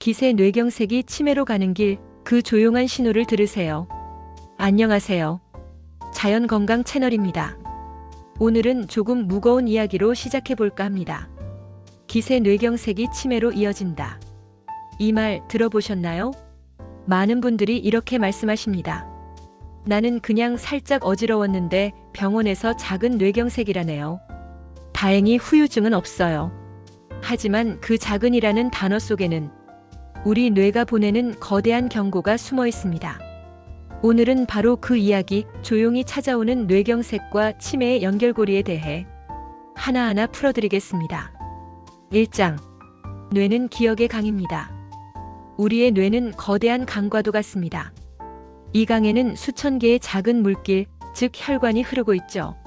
기세 뇌경색이 치매로 가는 길, 그 조용한 신호를 들으세요. 안녕하세요. 자연건강 채널입니다. 오늘은 조금 무거운 이야기로 시작해 볼까 합니다. 기세 뇌경색이 치매로 이어진다. 이 말 들어보셨나요? 많은 분들이 이렇게 말씀하십니다. 나는 그냥 살짝 어지러웠는데 병원에서 작은 뇌경색이라네요. 다행히 후유증은 없어요. 하지만 그 작은이라는 단어 속에는 우리 뇌가 보내는 거대한 경고가 숨어 있습니다. 오늘은 바로 그 이야기, 조용히 찾아오는 뇌경색과 치매의 연결고리에 대해 하나하나 풀어드리겠습니다. 1장. 뇌는 기억의 강입니다. 우리의 뇌는 거대한 강과도 같습니다. 이 강에는 수천 개의 작은 물길, 즉 혈관이 흐르고 있죠.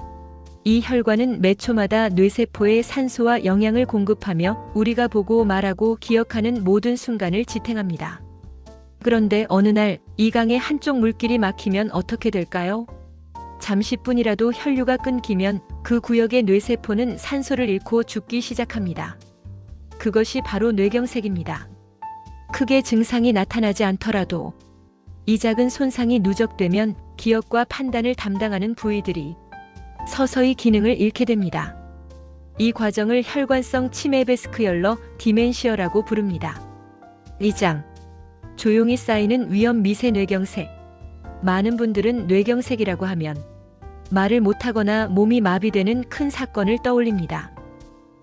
이 혈관은 매 초마다 뇌세포에 산소와 영양을 공급하며 우리가 보고 말하고 기억하는 모든 순간을 지탱합니다. 그런데 어느 날 이 강의 한쪽 물길이 막히면 어떻게 될까요? 잠시뿐이라도 혈류가 끊기면 그 구역의 뇌세포는 산소를 잃고 죽기 시작합니다. 그것이 바로 뇌경색입니다. 크게 증상이 나타나지 않더라도 이 작은 손상이 누적되면 기억과 판단을 담당하는 부위들이 서서히 기능을 잃게 됩니다. 이 과정을 혈관성 치매 베스크열러 디멘시어라고 부릅니다. 2장 조용히 쌓이는 위험 미세 뇌경색 많은 분들은 뇌경색이라고 하면 말을 못하거나 몸이 마비되는 큰 사건을 떠올립니다.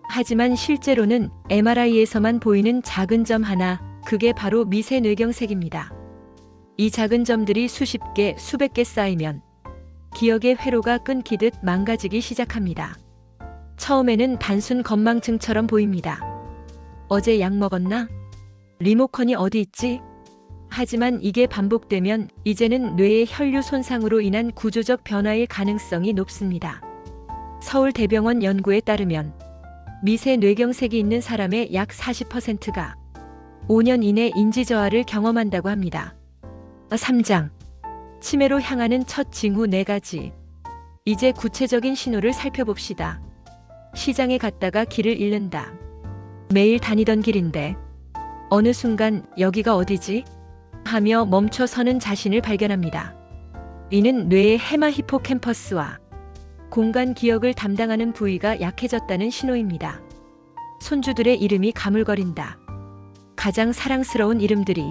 하지만 실제로는 MRI에서만 보이는 작은 점 하나, 그게 바로 미세 뇌경색입니다. 이 작은 점들이 수십 개, 수백 개 쌓이면 기억의 회로가 끊기듯 망가지기 시작합니다. 처음에는 단순 건망증처럼 보입니다. 어제 약 먹었나? 리모컨이 어디 있지? 하지만 이게 반복되면 이제는 뇌의 혈류 손상으로 인한 구조적 변화일 가능성이 높습니다. 서울대병원 연구에 따르면 미세 뇌경색이 있는 사람의 약 40%가 5년 이내 인지저하를 경험한다고 합니다. 3장. 치매로 향하는 첫 징후 4가지. 이제 구체적인 신호를 살펴봅시다. 시장에 갔다가 길을 잃는다. 매일 다니던 길인데 어느 순간 여기가 어디지? 하며 멈춰 서는 자신을 발견합니다. 이는 뇌의 헤마 히포캠퍼스와 공간 기억을 담당하는 부위가 약해졌다는 신호입니다. 손주들의 이름이 가물거린다. 가장 사랑스러운 이름들이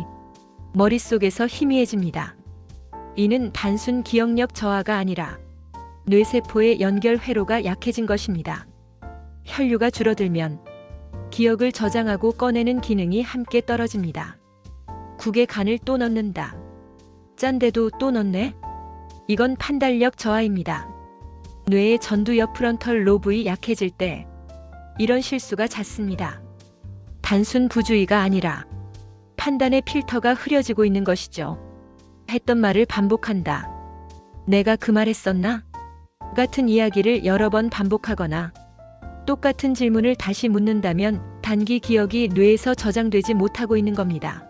머릿속에서 희미해집니다. 이는 단순 기억력 저하가 아니라 뇌세포의 연결 회로가 약해진 것입니다. 혈류가 줄어들면 기억을 저장하고 꺼내는 기능이 함께 떨어집니다. 국에 간을 또 넣는다. 짠데도 또 넣네? 이건 판단력 저하입니다. 뇌의 전두엽 프런털 로브이 약해질 때 이런 실수가 잦습니다. 단순 부주의가 아니라 판단의 필터가 흐려지고 있는 것이죠. 했던 말을 반복한다. 내가 그 말 했었나? 같은 이야기를 여러 번 반복하거나 똑같은 질문을 다시 묻는다면 단기 기억이 뇌에서 저장되지 못하고 있는 겁니다.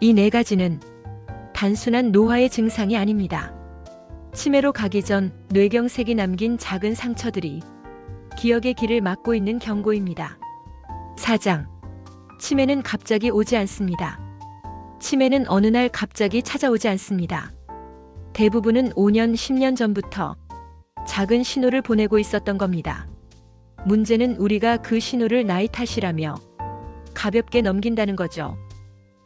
이 네 가지는 단순한 노화의 증상이 아닙니다. 치매로 가기 전 뇌경색이 남긴 작은 상처들이 기억의 길을 막고 있는 경고입니다. 4장. 치매는 갑자기 오지 않습니다. 치매는 어느 날 갑자기 찾아오지 않습니다. 대부분은 5년, 10년 전부터 작은 신호를 보내고 있었던 겁니다. 문제는 우리가 그 신호를 나이 탓이라며 가볍게 넘긴다는 거죠.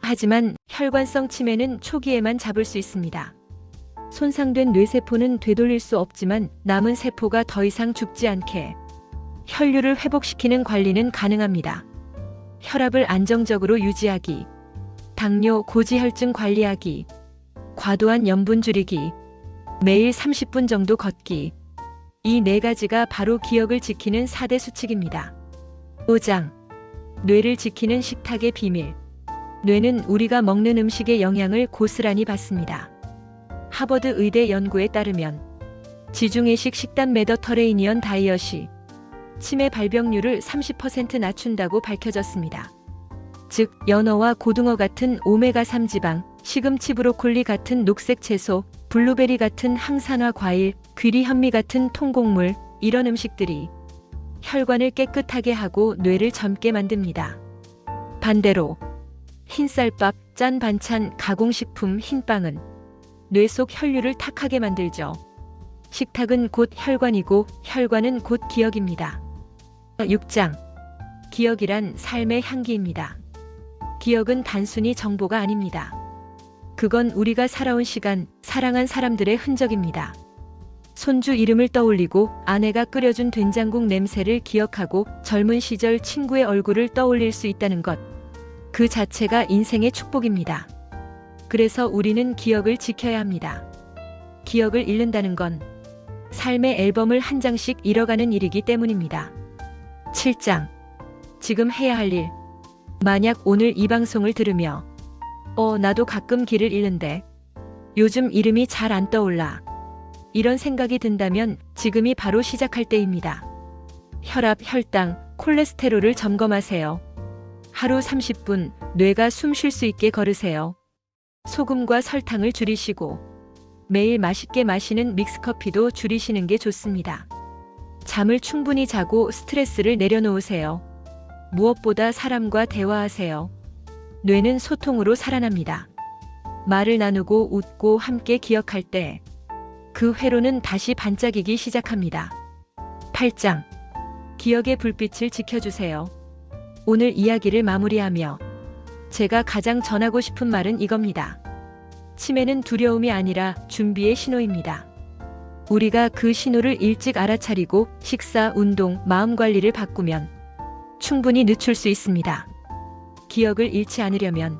하지만 혈관성 치매는 초기에만 잡을 수 있습니다. 손상된 뇌세포는 되돌릴 수 없지만 남은 세포가 더 이상 죽지 않게 혈류를 회복시키는 관리는 가능합니다. 혈압을 안정적으로 유지하기, 당뇨, 고지혈증 관리하기, 과도한 염분 줄이기, 매일 30분 정도 걷기. 이 네 가지가 바로 기억을 지키는 4대 수칙입니다. 5장. 뇌를 지키는 식탁의 비밀. 뇌는 우리가 먹는 음식의 영향을 고스란히 받습니다. 하버드 의대 연구에 따르면 지중해식 식단 메더터레이니언 다이어시 치매 발병률을 30% 낮춘다고 밝혀졌습니다. 즉 연어와 고등어 같은 오메가3 지방, 시금치 브로콜리 같은 녹색 채소, 블루베리 같은 항산화 과일, 귀리 현미 같은 통곡물 이런 음식들이 혈관을 깨끗하게 하고 뇌를 젊게 만듭니다. 반대로 흰쌀밥, 짠 반찬, 가공식품, 흰빵은 뇌 속 혈류를 탁하게 만들죠. 식탁은 곧 혈관이고 혈관은 곧 기억입니다. 6장 기억이란 삶의 향기입니다. 기억은 단순히 정보가 아닙니다. 그건 우리가 살아온 시간, 사랑한 사람들의 흔적입니다. 손주 이름을 떠올리고 아내가 끓여준 된장국 냄새를 기억하고 젊은 시절 친구의 얼굴을 떠올릴 수 있다는 것. 그 자체가 인생의 축복입니다. 그래서 우리는 기억을 지켜야 합니다. 기억을 잃는다는 건 삶의 앨범을 한 장씩 잃어가는 일이기 때문입니다. 7장. 지금 해야 할 일. 만약 오늘 이 방송을 들으며, 어, 나도 가끔 길을 잃는데, 요즘 이름이 잘 안 떠올라. 이런 생각이 든다면 지금이 바로 시작할 때입니다. 혈압, 혈당, 콜레스테롤을 점검하세요. 하루 30분 뇌가 숨 쉴 수 있게 걸으세요. 소금과 설탕을 줄이시고 매일 맛있게 마시는 믹스커피도 줄이시는 게 좋습니다. 잠을 충분히 자고 스트레스를 내려놓으세요. 무엇보다 사람과 대화하세요. 뇌는 소통으로 살아납니다. 말을 나누고 웃고 함께 기억할 때 그 회로는 다시 반짝이기 시작합니다. 8장. 기억의 불빛을 지켜주세요. 오늘 이야기를 마무리하며 제가 가장 전하고 싶은 말은 이겁니다. 치매는 두려움이 아니라 준비의 신호입니다. 우리가 그 신호를 일찍 알아차리고 식사, 운동, 마음 관리를 바꾸면 충분히 늦출 수 있습니다. 기억을 잃지 않으려면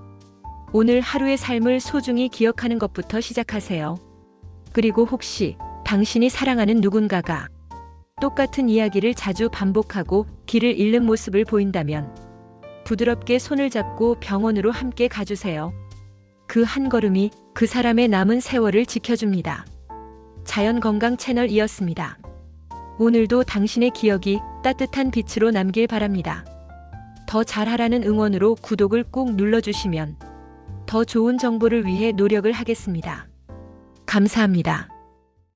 오늘 하루의 삶을 소중히 기억하는 것부터 시작하세요. 그리고 혹시 당신이 사랑하는 누군가가 똑같은 이야기를 자주 반복하고 길을 잃는 모습을 보인다면 부드럽게 손을 잡고 병원으로 함께 가주세요. 그 한 걸음이 그 사람의 남은 세월을 지켜줍니다. 자연건강 채널이었습니다. 오늘도 당신의 기억이 따뜻한 빛으로 남길 바랍니다. 더 잘하라는 응원으로 구독을 꼭 눌러주시면 더 좋은 정보를 위해 노력을 하겠습니다. 감사합니다.